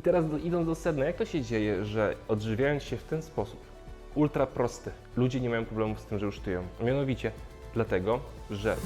I teraz do, idąc do sedna, jak to się dzieje, że odżywiając się w ten sposób, ultra prosty, ludzie nie mają problemów z tym, że już tyją? Mianowicie dlatego, że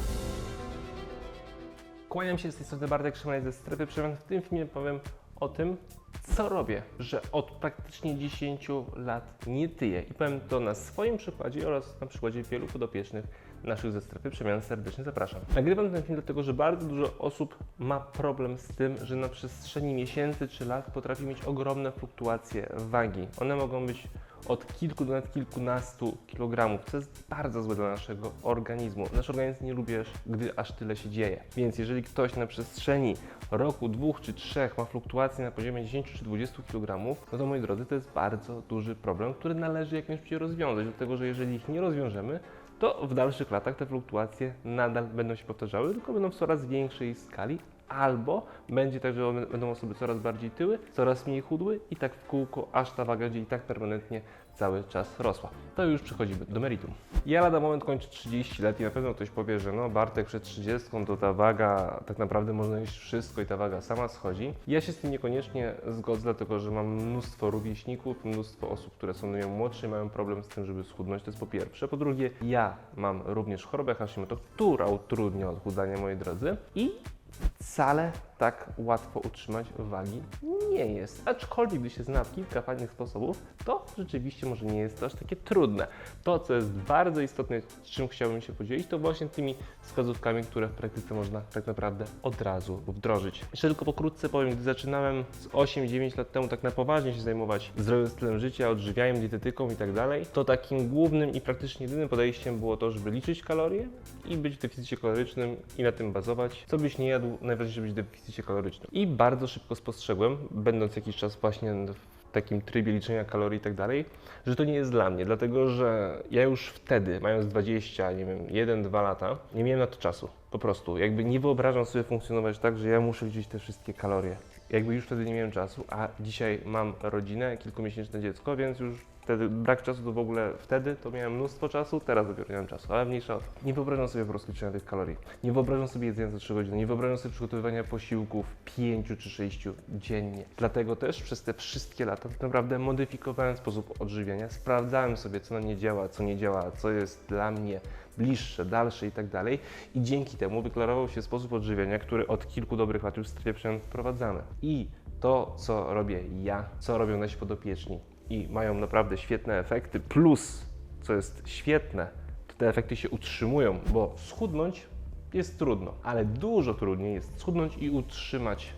Kłaniam się z tej strony Bartek Szymanek ze Strefy Przemian. W tym filmie powiem o tym, co robię, że od praktycznie 10 lat nie tyję. I powiem to na swoim przykładzie oraz na przykładzie wielu podopiecznych naszych ze Strefy Przemian. Serdecznie zapraszam. Nagrywam ten film dlatego, że bardzo dużo osób ma problem z tym, że na przestrzeni miesięcy czy lat potrafi mieć ogromne fluktuacje wagi. One mogą być od kilku do nawet kilkunastu kilogramów, co jest bardzo złe dla naszego organizmu. Nasz organizm nie lubi, gdy aż tyle się dzieje. Więc jeżeli ktoś na przestrzeni roku, dwóch czy trzech ma fluktuacje na poziomie 10 czy 20 kg, no to moi drodzy, to jest bardzo duży problem, który należy jak najszybciej rozwiązać, dlatego że jeżeli ich nie rozwiążemy, to w dalszych latach te fluktuacje nadal będą się powtarzały, tylko będą w coraz większej skali, albo będzie tak, że będą osoby coraz bardziej tyły, coraz mniej chudły i tak w kółko, aż ta waga będzie i tak permanentnie cały czas rosła. To już przechodzimy do meritum. Ja lada moment kończę 30 lat i na pewno ktoś powie, że no Bartek przed 30 to ta waga, tak naprawdę można jeść wszystko i ta waga sama schodzi. Ja się z tym niekoniecznie zgodzę, dlatego że mam mnóstwo rówieśników, mnóstwo osób, które są mną młodsze i mają problem z tym, żeby schudnąć, to jest po pierwsze. Po drugie, ja mam również chorobę Hashimoto, która utrudnia odchudzanie, moi drodzy. I wcale tak łatwo utrzymać wagi nie jest. Aczkolwiek, gdy się zna kilka fajnych sposobów, to rzeczywiście może nie jest to aż takie trudne. To, co jest bardzo istotne, czym chciałbym się podzielić, to właśnie tymi wskazówkami, które w praktyce można tak naprawdę od razu wdrożyć. Jeszcze tylko pokrótce powiem, gdy zaczynałem z 8-9 lat temu tak na poważnie się zajmować zdrowym stylem życia, odżywianiem, dietetyką i tak dalej, to takim głównym i praktycznie jedynym podejściem było to, żeby liczyć kalorie i być w deficycie kalorycznym i na tym bazować. Co byś nie jadł, najważniejsze być deficycie kalorycznym. I bardzo szybko spostrzegłem, będąc jakiś czas właśnie w takim trybie liczenia kalorii i tak dalej, że to nie jest dla mnie, dlatego że ja już wtedy, mając 20, nie wiem, 1-2 lata, nie miałem na to czasu. Po prostu, jakby nie wyobrażam sobie funkcjonować tak, że ja muszę liczyć te wszystkie kalorie. Jakby już wtedy nie miałem czasu, a dzisiaj mam rodzinę, kilkumiesięczne dziecko, więc już wtedy brak czasu to w ogóle wtedy to miałem mnóstwo czasu, teraz dopiero nie czasu, ale mniejsza. Nie wyobrażam sobie po prostu liczenia tych kalorii. Nie wyobrażam sobie jedzenia za 3 godziny, nie wyobrażam sobie przygotowywania posiłków 5 czy 6 dziennie. Dlatego też przez te wszystkie lata tak naprawdę modyfikowałem sposób odżywiania, sprawdzałem sobie co na mnie działa, co nie działa, co jest dla mnie bliższe, dalsze i tak dalej. I dzięki temu wyklarował się sposób odżywiania, który od kilku dobrych lat już w strefie wprowadzamy. I to, co robię ja, co robią nasi podopieczni i mają naprawdę świetne efekty, plus, co jest świetne, to te efekty się utrzymują, bo schudnąć jest trudno, ale dużo trudniej jest schudnąć i utrzymać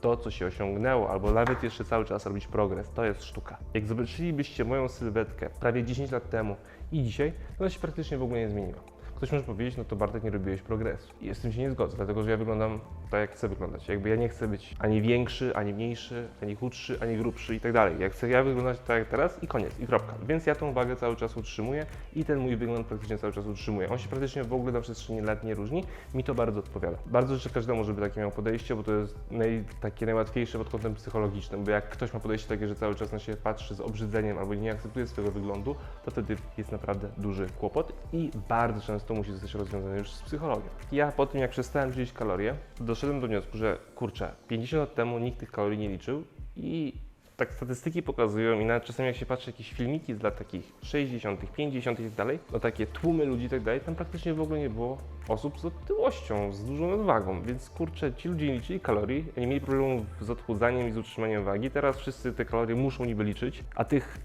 to, co się osiągnęło, albo nawet jeszcze cały czas robić progres. To jest sztuka. Jak zobaczylibyście moją sylwetkę prawie 10 lat temu i dzisiaj, to ona się praktycznie w ogóle nie zmieniła. Ktoś może powiedzieć, no to Bartek nie robiłeś progresu. I z tym się nie zgodzę, dlatego że ja wyglądam tak, jak chcę wyglądać. Jakby ja nie chcę być ani większy, ani mniejszy, ani chudszy, ani grubszy i tak dalej. Jak chcę ja wyglądać tak jak teraz i koniec, i kropka. Więc ja tą wagę cały czas utrzymuję i ten mój wygląd praktycznie cały czas utrzymuję. On się praktycznie w ogóle na przestrzeni lat nie różni. Mi to bardzo odpowiada. Bardzo życzę każdemu, żeby takie miał podejście, bo to jest naj, takie najłatwiejsze pod kątem psychologicznym, bo jak ktoś ma podejście takie, że cały czas na siebie patrzy z obrzydzeniem albo nie akceptuje swojego wyglądu, to wtedy jest naprawdę duży kłopot i bardzo często musi zostać rozwiązany już z psychologią. Ja po tym, jak przestałem liczyć kalorie, doszedłem do wniosku, że kurczę, 50 lat temu nikt tych kalorii nie liczył i tak statystyki pokazują i nawet czasami jak się patrzy jakieś filmiki z lat takich 60., 50. i tak dalej, no takie tłumy ludzi i tak dalej, tam praktycznie w ogóle nie było osób z otyłością, z dużą nadwagą, więc kurczę, ci ludzie nie liczyli kalorii, nie mieli problemu z odchudzaniem i z utrzymaniem wagi, teraz wszyscy te kalorie muszą niby liczyć, a tych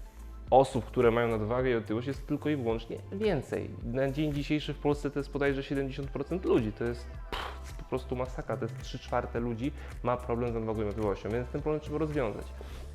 osób, które mają nadwagę i otyłość jest tylko i wyłącznie więcej. Na dzień dzisiejszy w Polsce to jest bodajże 70% ludzi, to jest po prostu masakra, to jest 3 czwarte ludzi ma problem z nadwagą i otyłością, więc ten problem trzeba rozwiązać.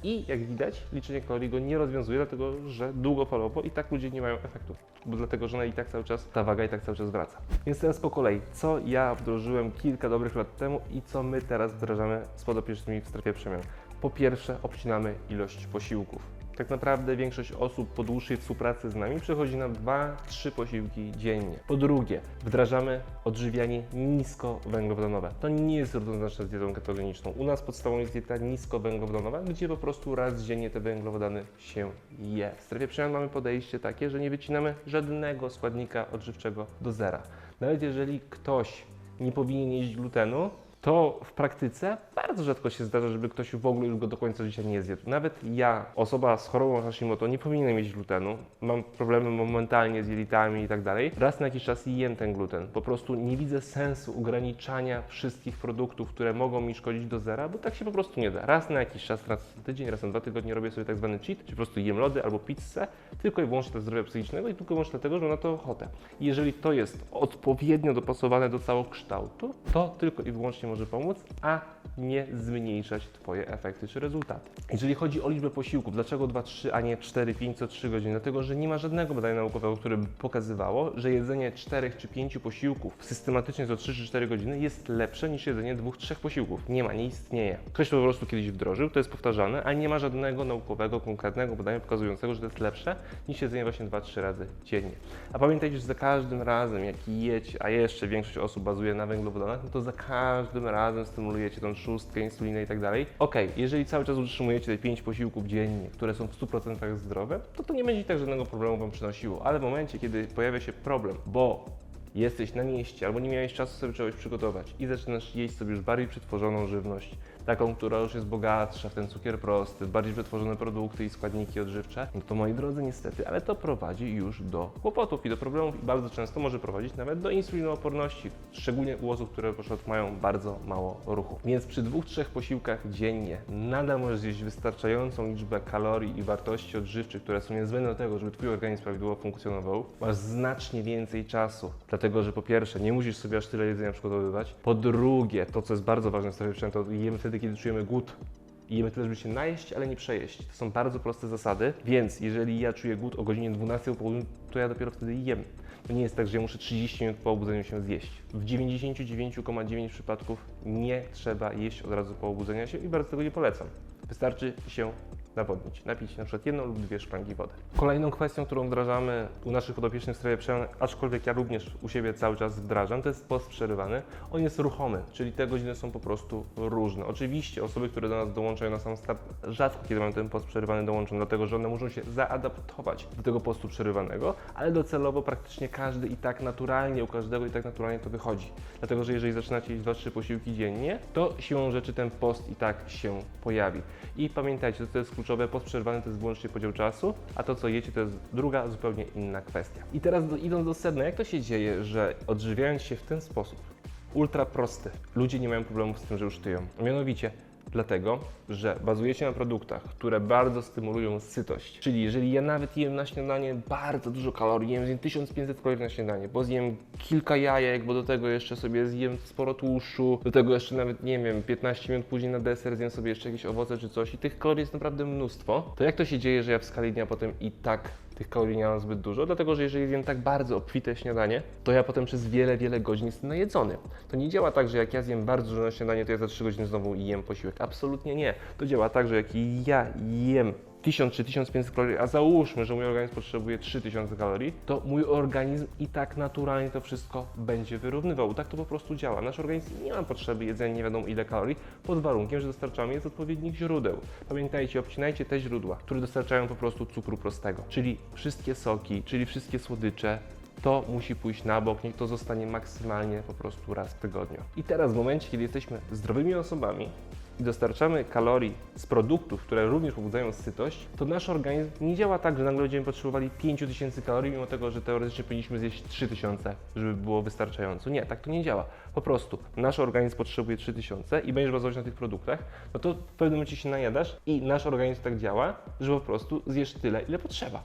I jak widać, liczenie kalorii go nie rozwiązuje, dlatego że długofalowo i tak ludzie nie mają efektu, bo dlatego, że ona i tak cały czas, ta waga i tak cały czas wraca. Więc teraz po kolei, co ja wdrożyłem kilka dobrych lat temu i co my teraz wdrażamy z podopiecznymi w strefie przemian. Po pierwsze, obcinamy ilość posiłków. Tak naprawdę większość osób po dłuższej współpracy z nami przechodzi na 2-3 posiłki dziennie. Po drugie, wdrażamy odżywianie niskowęglowodanowe. To nie jest równoznaczne z dietą ketogeniczną. U nas podstawą jest dieta niskowęglowodanowa, gdzie po prostu raz dziennie te węglowodany się je. W strefie przemian mamy podejście takie, że nie wycinamy żadnego składnika odżywczego do zera. Nawet jeżeli ktoś nie powinien jeść glutenu, to w praktyce bardzo rzadko się zdarza, żeby ktoś w ogóle już go do końca życia nie zjadł. Nawet ja, osoba z chorobą Hashimoto, nie powinienem mieć glutenu. Mam problemy momentalnie z jelitami i tak dalej. Raz na jakiś czas jem ten gluten. Po prostu nie widzę sensu ograniczania wszystkich produktów, które mogą mi szkodzić do zera, bo tak się po prostu nie da. Raz na jakiś czas, raz na tydzień, raz na dwa tygodnie robię sobie tak zwany cheat, czyli po prostu jem lody albo pizzę, tylko i wyłącznie dla zdrowia psychicznego i tylko i wyłącznie dlatego, że mam na to ochotę. Jeżeli to jest odpowiednio dopasowane do całokształtu, to tylko i wyłącznie może pomóc, a nie zmniejszać Twoje efekty czy rezultaty. Jeżeli chodzi o liczbę posiłków, dlaczego 2-3, a nie 4-5 co 3 godziny? Dlatego, że nie ma żadnego badania naukowego, które by pokazywało, że jedzenie 4 czy 5 posiłków systematycznie co 3 czy 4 godziny jest lepsze niż jedzenie 2-3 posiłków. Nie ma, nie istnieje. Ktoś to po prostu kiedyś wdrożył, to jest powtarzane, a nie ma żadnego naukowego, konkretnego badania pokazującego, że to jest lepsze niż jedzenie właśnie 2-3 razy dziennie. A pamiętajcie, że za każdym razem, jak jecie, a jeszcze większość osób bazuje na węglowodanach, no to za każdym razem stymulujecie tą szóstkę, insulinę i tak dalej. Okej, jeżeli cały czas utrzymujecie te 5 posiłków dziennie, które są w 100% zdrowe, to to nie będzie tak żadnego problemu Wam przynosiło. Ale w momencie, kiedy pojawia się problem, bo jesteś na mieście albo nie miałeś czasu sobie czegoś przygotować i zaczynasz jeść sobie już bardziej przetworzoną żywność, taką, która już jest bogatsza w ten cukier prosty, bardziej przetworzone produkty i składniki odżywcze, no to moi drodzy, niestety, ale to prowadzi już do kłopotów i do problemów i bardzo często może prowadzić nawet do insulinooporności, szczególnie u osób, które na przykład mają bardzo mało ruchu. Więc przy dwóch, trzech posiłkach dziennie nadal możesz zjeść wystarczającą liczbę kalorii i wartości odżywczych, które są niezbędne do tego, żeby Twój organizm prawidłowo funkcjonował. Masz znacznie więcej czasu, dlatego że po pierwsze, nie musisz sobie aż tyle jedzenia przygotowywać. Po drugie, to co jest bardzo ważne w strefie to jemy wtedy, kiedy czujemy głód. I jemy tyle, żeby się najeść, ale nie przejeść. To są bardzo proste zasady, więc jeżeli ja czuję głód o godzinie 12 po południu, to ja dopiero wtedy jem. To nie jest tak, że ja muszę 30 minut po obudzeniu się zjeść. W 99,9 przypadków nie trzeba jeść od razu po obudzeniu się i bardzo tego nie polecam. Wystarczy się nawodnić, napić na przykład jedną lub dwie szklanki wody. Kolejną kwestią, którą wdrażamy u naszych podopiecznych w strefie przemian, aczkolwiek ja również u siebie cały czas wdrażam, to jest post przerywany. On jest ruchomy, czyli te godziny są po prostu różne. Oczywiście osoby, które do nas dołączają na sam start, rzadko kiedy mają ten post przerywany dołączą, dlatego że one muszą się zaadaptować do tego postu przerywanego, ale docelowo praktycznie każdy i tak naturalnie, u każdego i tak naturalnie to wychodzi. Dlatego, że jeżeli zaczynacie jeść 2-3 posiłki dziennie, to siłą rzeczy ten post i tak się pojawi. I pamiętajcie, to jest kluczowe, post to jest wyłącznie podział czasu, a to co jecie to jest druga, zupełnie inna kwestia. I teraz do, idąc do sedna, jak to się dzieje, że odżywiając się w ten sposób, ultra prosty, ludzie nie mają problemów z tym, że już tyją. Mianowicie dlatego, że bazujecie na produktach, które bardzo stymulują sytość. Czyli jeżeli ja nawet jem na śniadanie bardzo dużo kalorii, jem zjem 1500 kalorii na śniadanie, bo zjem kilka jajek, bo do tego jeszcze sobie zjem sporo tłuszczu, do tego jeszcze nawet, nie wiem, 15 minut później na deser zjem sobie jeszcze jakieś owoce czy coś i tych kalorii jest naprawdę mnóstwo, to jak to się dzieje, że ja w skali dnia potem i tak tych kalorii nie mam zbyt dużo, dlatego że jeżeli zjem tak bardzo obfite śniadanie, to ja potem przez wiele, wiele godzin jestem najedzony. To nie działa tak, że jak ja zjem bardzo dużo śniadanie, to ja za 3 godziny znowu jem posiłek. Absolutnie nie. To działa tak, że jak ja jem 1000 czy 1500 kalorii, a załóżmy, że mój organizm potrzebuje 3000 kalorii, to mój organizm i tak naturalnie to wszystko będzie wyrównywał. Tak to po prostu działa. Nasz organizm nie ma potrzeby jedzenia nie wiadomo ile kalorii, pod warunkiem, że dostarczamy je z odpowiednich źródeł. Pamiętajcie, obcinajcie te źródła, które dostarczają po prostu cukru prostego, czyli wszystkie soki, czyli wszystkie słodycze, to musi pójść na bok, niech to zostanie maksymalnie po prostu raz w tygodniu. I teraz w momencie, kiedy jesteśmy zdrowymi osobami i dostarczamy kalorii z produktów, które również pobudzają sytość, to nasz organizm nie działa tak, że nagle będziemy potrzebowali 5000 kalorii, mimo tego, że teoretycznie powinniśmy zjeść 3000, żeby było wystarczająco. Nie, tak to nie działa. Po prostu nasz organizm potrzebuje 3000 i będziesz bazować na tych produktach, no to w pewnym momencie się najadasz i nasz organizm tak działa, że po prostu zjesz tyle, ile potrzeba.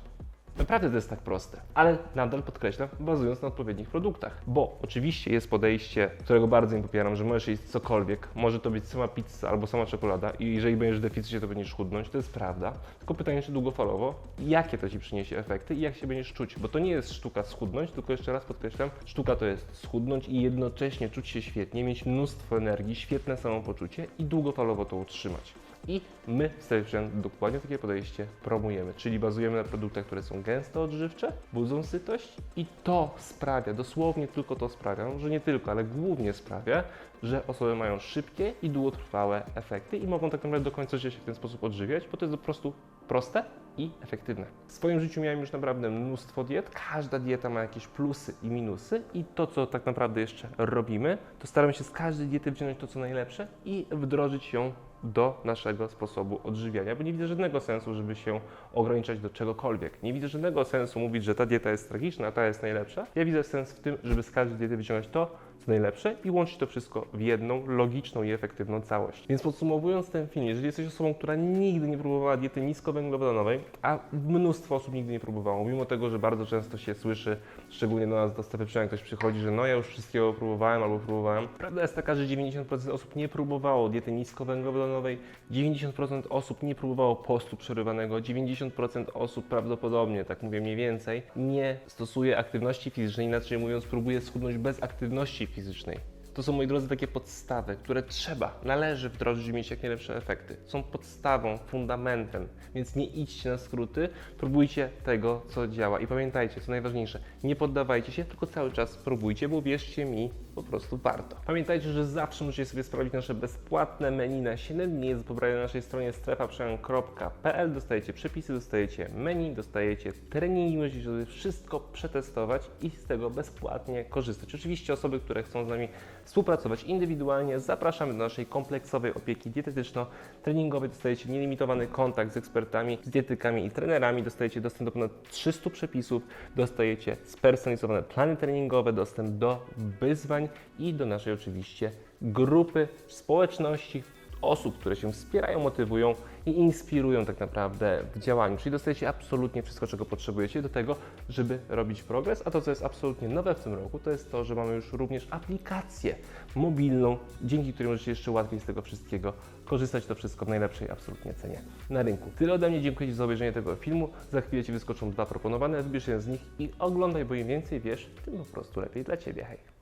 Naprawdę to jest tak proste, ale nadal podkreślam, bazując na odpowiednich produktach. Bo oczywiście jest podejście, którego bardzo nie popieram, że możesz jeść cokolwiek, może to być sama pizza albo sama czekolada i jeżeli będziesz w deficycie, to będziesz chudnąć, to jest prawda. Tylko pytanie, czy długofalowo, jakie to Ci przyniesie efekty i jak się będziesz czuć, bo to nie jest sztuka schudnąć, tylko jeszcze raz podkreślam, sztuka to jest schudnąć i jednocześnie czuć się świetnie, mieć mnóstwo energii, świetne samopoczucie i długofalowo to utrzymać. I my w Przemian dokładnie takie podejście promujemy, czyli bazujemy na produktach, które są gęsto odżywcze, budzą sytość i to sprawia, dosłownie tylko to sprawia, że nie tylko, ale głównie sprawia, że osoby mają szybkie i długotrwałe efekty i mogą tak naprawdę do końca życia się w ten sposób odżywiać, bo to jest po prostu proste i efektywne. W swoim życiu miałem już naprawdę mnóstwo diet. Każda dieta ma jakieś plusy i minusy i to, co tak naprawdę jeszcze robimy, to staramy się z każdej diety wziąć to, co najlepsze i wdrożyć ją do naszego sposobu odżywiania, bo nie widzę żadnego sensu, żeby się ograniczać do czegokolwiek. Nie widzę żadnego sensu mówić, że ta dieta jest tragiczna, a ta jest najlepsza. Ja widzę sens w tym, żeby z każdej diety wyciągać to, co najlepsze i łączyć to wszystko w jedną, logiczną i efektywną całość. Więc podsumowując ten film, jeżeli jesteś osobą, która nigdy nie próbowała diety niskowęglowodanowej, a mnóstwo osób nigdy nie próbowało, mimo tego, że bardzo często się słyszy, szczególnie do nas do strefy przemian ktoś przychodzi, że no ja już wszystkiego próbowałem albo próbowałem. Prawda jest taka, że 90% osób nie próbowało diety niskowęglowodanowej, 90% osób nie próbowało postu przerywanego, 90% osób prawdopodobnie, tak mówię mniej więcej, nie stosuje aktywności fizycznej, inaczej mówiąc, próbuje schudnąć bez aktywności fizycznej. To są, moi drodzy, takie podstawy, które trzeba, należy wdrożyć, żeby mieć jak najlepsze efekty. Są podstawą, fundamentem, więc nie idźcie na skróty, próbujcie tego, co działa. I pamiętajcie, co najważniejsze, nie poddawajcie się, tylko cały czas próbujcie, bo wierzcie mi, po prostu warto. Pamiętajcie, że zawsze możecie sobie sprawdzić nasze bezpłatne menu na 7 dni. Jest na naszej stronie strefaprzemian.pl. Dostajecie przepisy, dostajecie menu, dostajecie treningi, możecie sobie wszystko przetestować i z tego bezpłatnie korzystać. Oczywiście osoby, które chcą z nami współpracować indywidualnie, zapraszamy do naszej kompleksowej opieki dietetyczno-treningowej. Dostajecie nielimitowany kontakt z ekspertami, z dietykami i trenerami. Dostajecie dostęp do ponad 300 przepisów, dostajecie spersonalizowane plany treningowe, dostęp do wyzwań i do naszej oczywiście grupy społeczności osób, które się wspierają, motywują i inspirują tak naprawdę w działaniu. Czyli dostajecie absolutnie wszystko, czego potrzebujecie do tego, żeby robić progres. A to, co jest absolutnie nowe w tym roku, to jest to, że mamy już również aplikację mobilną, dzięki której możecie jeszcze łatwiej z tego wszystkiego korzystać. To wszystko w najlepszej absolutnie cenie na rynku. Tyle ode mnie. Dziękuję Ci za obejrzenie tego filmu. Za chwilę Ci wyskoczą dwa proponowane. Wybierz jeden z nich i oglądaj, bo im więcej wiesz, tym po prostu lepiej dla Ciebie. Hej!